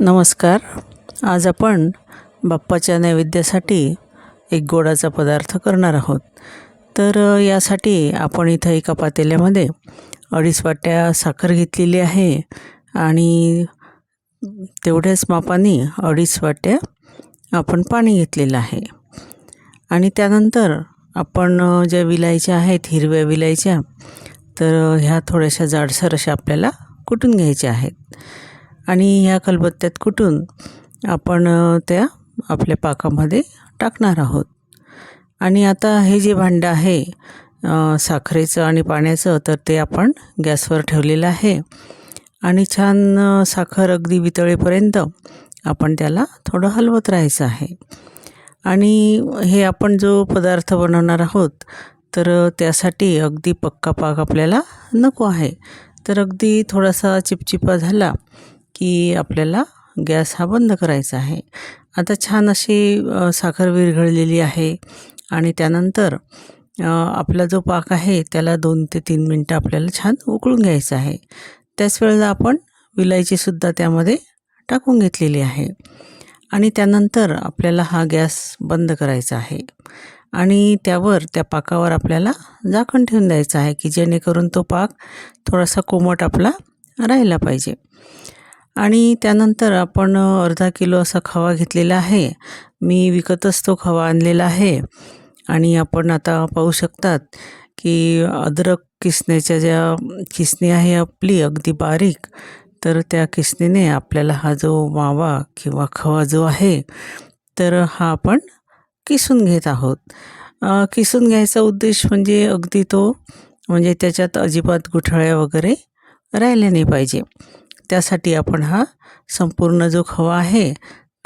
नमस्कार. आज आपण बाप्पाच्या नैवेद्यासाठी एक गोडाचा पदार्थ करणार आहोत. तर यासाठी आपण इथं एका पातेल्यामध्ये अडीच वाट्या साखर घेतलेली आहे आणि तेवढ्याच मापाने अडीच वाट्या आपण पाणी घेतलेलं आहे. आणि त्यानंतर आपण ज्या विलायच्या आहेत हिरव्या विलायच्या तर ह्या थोड्याशा जाडसर अशा आपल्याला कुटून घ्यायच्या आहेत. आणि ह्या खलबत्त्यात कुटून आपण त्या आपल्या पाकामध्ये टाकणार आहोत. आणि आता हे जे भांडं आहे साखरेचं आणि पाण्याचं तर ते आपण गॅसवर ठेवलेलं आहे. आणि छान साखर अगदी वितळेपर्यंत आपण त्याला थोडं हलवत राहायचं आहे. आणि हे आपण जो पदार्थ बनवणार आहोत तर त्यासाठी अगदी पक्का पाक आपल्याला नको आहे. तर अगदी थोडासा चिपचिपा झाला की आपल्याला गॅस हा बंद करायचा आहे. आता छान अशी साखर विरघळलेली आहे आणि त्यानंतर आपला जो पाक आहे त्याला दोन ते तीन मिनटं आपल्याला छान उकळून घ्यायचं आहे. त्याच वेळेला आपण विलायचीसुद्धा त्यामध्ये टाकून घेतलेली आहे. आणि त्यानंतर आपल्याला हा गॅस बंद करायचा आहे. आणि त्यावर त्या पाकावर आपल्याला झाकण ठेवून द्यायचं आहे की जेणेकरून तो पाक थोडासा कोमट आपला राहिला पाहिजे. आणि त्यानंतर आपण अर्धा किलो असा खवा घेतलेला आहे. मी विकतच तो खवा आणलेला आहे. आणि आपण आता पाहू शकतात की अद्रक किसण्याच्या ज्या किसणी आहे आपली अगदी बारीक तर त्या किसणीने आपल्याला हा जो मावा किंवा खवा जो आहे तर हा आपण किसून घेत आहोत. किसून घ्यायचा उद्देश म्हणजे अगदी तो म्हणजे त्याच्यात अजिबात गुठळ्या वगैरे राहिल्या नाही पाहिजे. त्यासाठी आपण हा संपूर्ण जो खवा आहे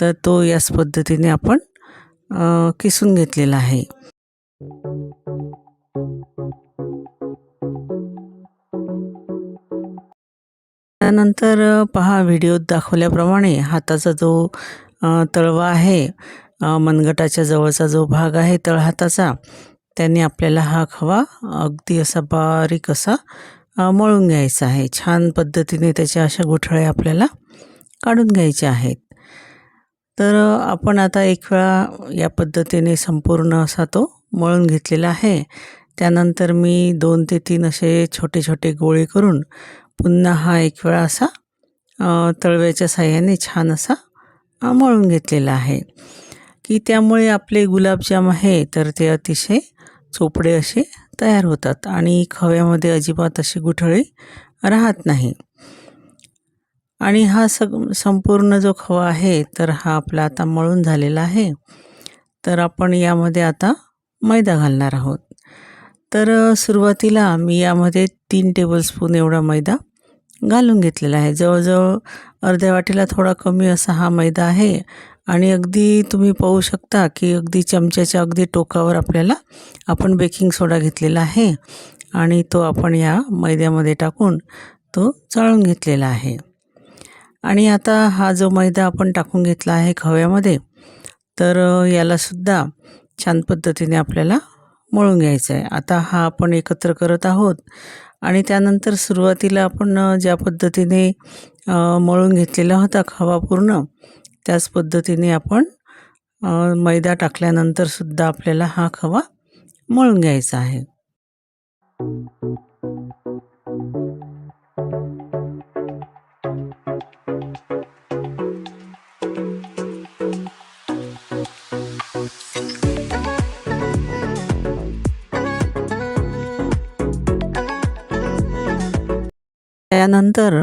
तर तो याच पद्धतीने आपण किसून घेतलेला आहे. त्यानंतर पहा व्हिडिओत दाखवल्याप्रमाणे हाताचा जो तळवा आहे मनगटाच्या जवळचा जो भाग आहे तळहाताचा त्याने आपल्याला हा खवा अगदी असा बारीक असा मळून घ्यायचं आहे. छान पद्धतीने त्याच्या अशा गुठळ्या आपल्याला काढून घ्यायच्या आहेत. तर आपण आता एक वेळा या पद्धतीने संपूर्ण असा तो मळून घेतलेला आहे. त्यानंतर मी दोन ते तीन असे छोटे छोटे गोळे करून पुन्हा हा एक वेळा असा तळव्याच्या साह्याने छान असा मळून घेतलेला आहे. की त्यामुळे आपले गुलाबजाम आहे तर ते अतिशय चोपडे असे तयार होतात आणि खव्यामध्ये अजिबात अशी गुठळी राहत नाही. आणि हा सग संपूर्ण जो खवा आहे तर हा आपला आता मळून झालेला आहे. तर आपण यामध्ये आता मैदा घालणार आहोत. तर सुरुवातीला मी यामध्ये तीन टेबलस्पून एवढा मैदा घालून घेतलेला आहे. जवळजवळ अर्ध्या वाटीला थोडा कमी असा हा मैदा आहे. आणि अगदी तुम्ही पाहू शकता की अगदी चमच्याच्या अगदी टोकावर आपल्याला आपण बेकिंग सोडा घेतलेला आहे. आणि तो आपण या मैद्यामध्ये टाकून तो चाळून घेतलेला आहे. आणि आता हा जो मैदा आपण टाकून घेतला आहे खव्यामध्ये तर यालासुद्धा छान पद्धतीने आपल्याला मळून घ्यायचं आहे आता हा आपण एकत्र करत आहोत आणि त्यानंतर सुरुवातीला आपण ज्या पद्धतीने मळून घेतलेला होता खवा पूर्ण त्याच पद्धतीने आपण मैदा मैदा टाकल्यानंतरसुद्धा आपल्याला हा खवा मळून घ्यायचा आहे. त्यानंतर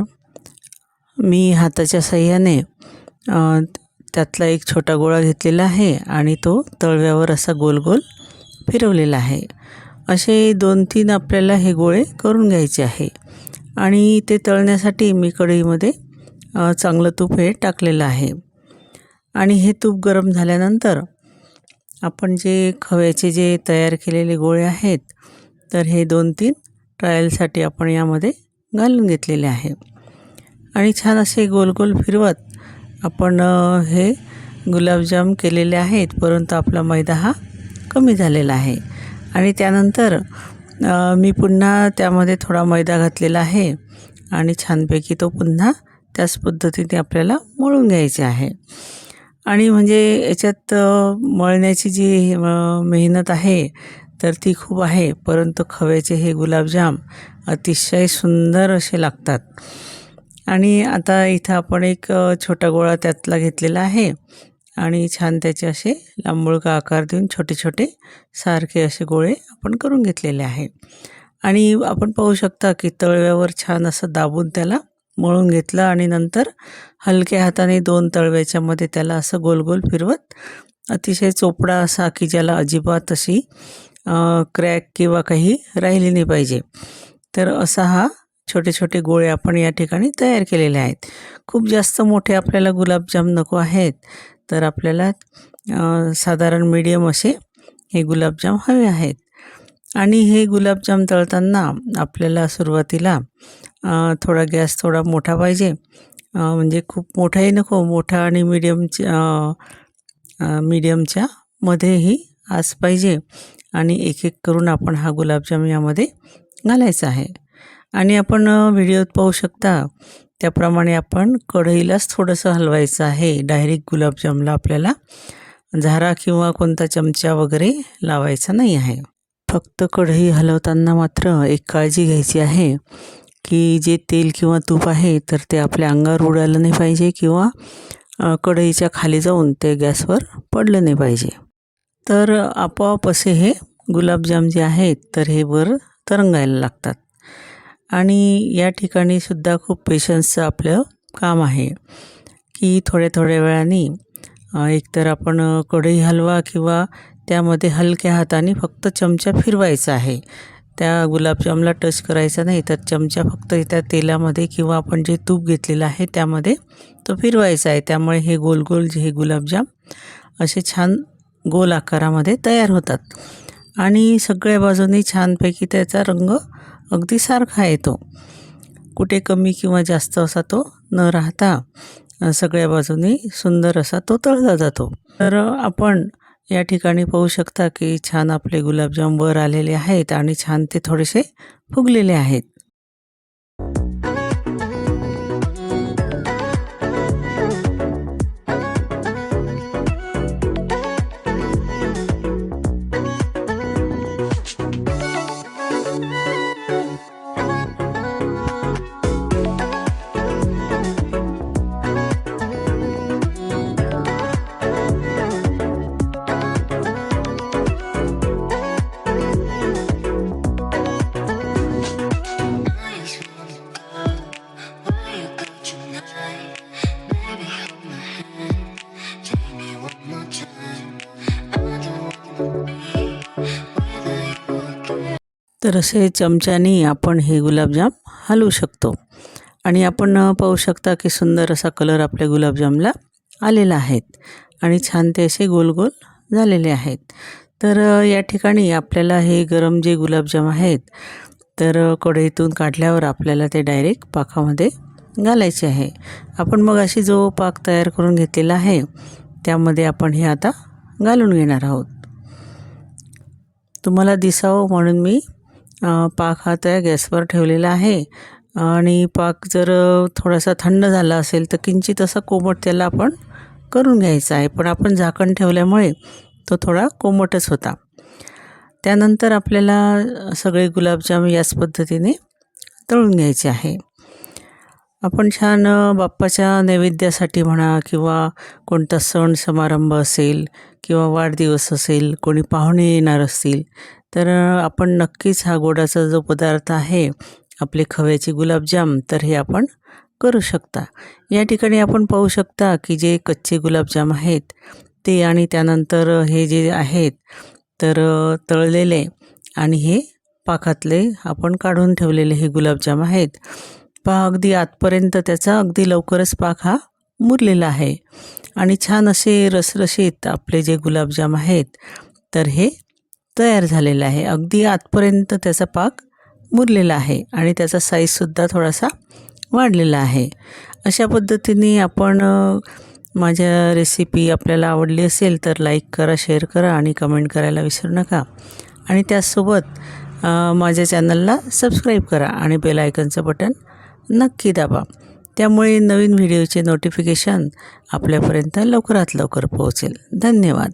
मी हाताच्या सह्याने त्यातला एक छोटा गोळा घेतलेला आहे आणि तो तळव्यावर असा गोल गोल फिरवलेला आहे. असे दोन तीन आपल्याला हे गोळे करून घ्यायचे आहे. आणि ते तळण्यासाठी मी कढईमध्ये चांगलं तूप हे टाकलेलं आहे. आणि हे तूप गरम झाल्यानंतर आपण जे खव्याचे जे तयार केलेले गोळे आहेत तर हे दोन तीन ट्रायलसाठी आपण यामध्ये घालून घेतलेले आहे. आणि छान असे गोल गोल फिरवत आपण हे गुलाबजाम केलेले आहेत परंतु आपला मैदा हा कमी झालेला आहे. आणि त्यानंतर मी पुन्हा त्यामध्ये थोडा मैदा घातलेला आहे आणि छानपैकी तो पुन्हा त्याच पद्धतीने आपल्याला मळून घ्यायचे आहे. आणि म्हणजे याच्यात मळण्याची जी मेहनत आहे तर ती खूप आहे परंतु खव्याचे हे गुलाबजाम अतिशय सुंदर असे लागतात. आणि आता इथं आपण एक छोटा गोळा त्यातला घेतलेला आहे. आणि छान त्याचे असे लांबुळका आकार देऊन छोटे छोटे सारखे असे गोळे आपण करून घेतलेले आहे. आणि आपण पाहू शकता की तळव्यावर छान असं दाबून त्याला मळून घेतलं आणि नंतर हलक्या हाताने दोन तळव्याच्यामध्ये त्याला असं गोल गोल फिरवत अतिशय चोपडा असा की ज्याला अजिबात अशी क्रॅक किंवा काही राहिली नाही पाहिजे. तर असा हा छोटे छोटे गोळे आपण या ठिकाणी तयार केलेले आहेत. खूप जास्त मोठे आपल्याला गुलाबजाम नको आहेत तर आपल्याला साधारण मीडियम असे हे गुलाबजाम हवे आहेत. आणि हे गुलाबजाम तळताना आपल्याला सुरुवातीला थोडा गॅस थोडा मोठा पाहिजे. म्हणजे खूप मोठाही नको मोठा आणि मीडियमच्या मीडियमच्या मध्येही आस पाहिजे. आणि एक एक करून आपण हा गुलाबजाम यामध्ये घालायचा आहे. आणि आपण व्हिडिओत पाहू शकता त्याप्रमाणे आपण कढईलाच थोडंसं हलवायचं आहे. डायरेक्ट गुलाबजामला आपल्याला झारा किंवा कोणता चमचा वगैरे लावायचा नाही आहे. फक्त कढई हलवताना मात्र एक काळजी घ्यायची आहे की जे तेल किंवा तूप आहे तर ते आपल्या अंगावर उडालं नाही पाहिजे किंवा कढईच्या खाली जाऊन ते गॅसवर पडलं नाही पाहिजे. तर आपोआप असे हे गुलाबजाम जे आहेत तर हे वर तरंगायला लागतात. आणि या ठिकाणी सुद्धा खूप पेशन्सचं आपलं काम आहे. की थोड्या थोड्या वेळाने एकतर आपण कढई हलवा किंवा त्यामध्ये हलक्या हाताने फक्त चमचा फिरवायचा आहे. त्या गुलाबजामला टच करायचा नाही तर चमचा फक्त त्या तेलामध्ये किंवा आपण जे तूप घेतलेलं आहे त्यामध्ये तो फिरवायचा आहे. त्यामुळे हे गोल गोल जे हे गुलाबजाम असे छान गोल आकारामध्ये तयार होतात. आणि सगळ्या बाजूनी छानपैकी त्याचा रंग अगदी सारखा येतो कुठे कमी किंवा जास्त असा तो न राहता सगळ्या बाजूनी सुंदर असा तो तळला जातो. तर आपण या ठिकाणी पाहू शकता की छान आपले गुलाबजाम वर आलेले आहेत आणि छान ते थोडेसे फुगलेले आहेत. तर असे चमच्यानी आपण हे गुलाबजाम हलवू शकतो. आणि आपण पाहू शकता की सुंदर असा कलर आपल्या गुलाबजामला आलेला आहेत आणि छान ते असे गोल गोल झालेले आहेत. तर या ठिकाणी आपल्याला हे गरम जे गुलाबजाम आहेत तर कढईतून काढल्यावर आपल्याला ते डायरेक्ट पाकामध्ये घालायचे आहे. आपण मग अशी जो पाक तयार करून घेतलेला आहे त्यामध्ये आपण हे आता घालून घेणार आहोत. तुम्हाला दिसावं म्हणून मी पाक हा त्या गॅसवर ठेवलेला आहे. आणि पाक जर थोडासा थंड झाला असेल तर किंचित असा कोमट त्याला आपण करून घ्यायचा आहे. पण आपण झाकण ठेवल्यामुळे तो थोडा कोमटच होता. त्यानंतर आपल्याला सगळे गुलाबजाम याच पद्धतीने तळून घ्यायचे आहे. आपण छान बाप्पाच्या नैवेद्यासाठी म्हणा किंवा कोणता सण समारंभ असेल किंवा वाढदिवस असेल कोणी पाहुणे येणार असतील तर आपण नक्कीच हा गोडाचा जो पदार्थ आहे आपले खव्याचे गुलाबजाम तर हे आपण करू शकता. या ठिकाणी आपण पाहू शकता की जे कच्चे गुलाबजाम आहेत ते आणि त्यानंतर हे जे आहेत तर तळलेले आणि हे पाकातले आपण काढून ठेवलेले हे गुलाबजाम आहेत. पहा अगदी आतपर्यंत त्याचा अगदी लवकरच पाक हा मुरलेला आहे. आणि छान असे रसरशीत आपले जे गुलाबजाम आहेत तर हे तयार झालेला आहे. अगदी आतपर्यंत त्याचा पाक मुरलेला आहे आणि त्याचा साईजसुद्धा थोडासा वाढलेला आहे. अशा पद्धतीने आपण माझ्या रेसिपी आपल्याला आवडली असेल तर लाईक करा शेअर करा आणि कमेंट करायला विसरू नका. आणि त्याचसोबत माझ्या चॅनलला सबस्क्राईब करा आणि बेल आयकनचं बटन नक्की दाबा. त्यामुळे नवीन व्हिडिओचे नोटिफिकेशन आपल्यापर्यंत लवकरात लवकर पोहोचेल. धन्यवाद.